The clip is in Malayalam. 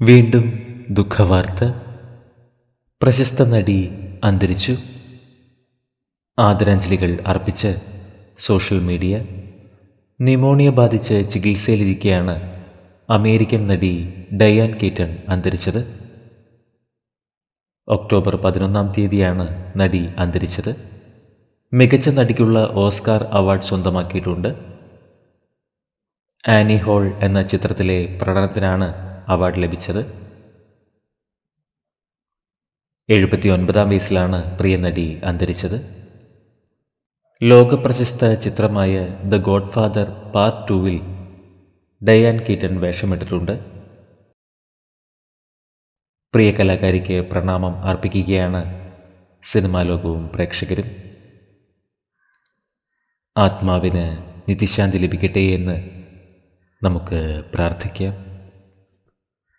വീണ്ടും ദുഃഖവാർത്ത. പ്രശസ്ത നടി അന്തരിച്ചു. ആദരാഞ്ജലികൾ അർപ്പിച്ച് സോഷ്യൽ മീഡിയ. ന്യൂമോണിയ ബാധിച്ച് ചികിത്സയിലിരിക്കെയാണ് അമേരിക്കൻ നടി ഡയാൻ കേറ്റൺ അന്തരിച്ചത്. ഒക്ടോബർ പതിനൊന്നാം തീയതിയാണ് നടി അന്തരിച്ചത്. മികച്ച നടിക്കുള്ള ഓസ്കാർ അവാർഡ് സ്വന്തമാക്കിയിട്ടുണ്ട്. ആനി ഹോൾ എന്ന ചിത്രത്തിലെ പ്രകടനത്തിനാണ് അവാർഡ് ലഭിച്ചത്. എഴുപത്തി ഒൻപതാം വയസ്സിലാണ് പ്രിയ നടി അന്തരിച്ചത്. ലോകപ്രശസ്ത ചിത്രമായ ദ ഗോഡ് ഫാദർ പാർട്ട് ടൂവിൽ ഡയാൻ കീറ്റൻ വേഷമിട്ടിട്ടുണ്ട്. പ്രിയ കലാകാരിക്ക് പ്രണാമം അർപ്പിക്കുകയാണ് സിനിമാ ലോകവും പ്രേക്ഷകരും. ആത്മാവിന് നിത്യശാന്തി ലഭിക്കട്ടെ എന്ന് നമുക്ക് പ്രാർത്ഥിക്കാം.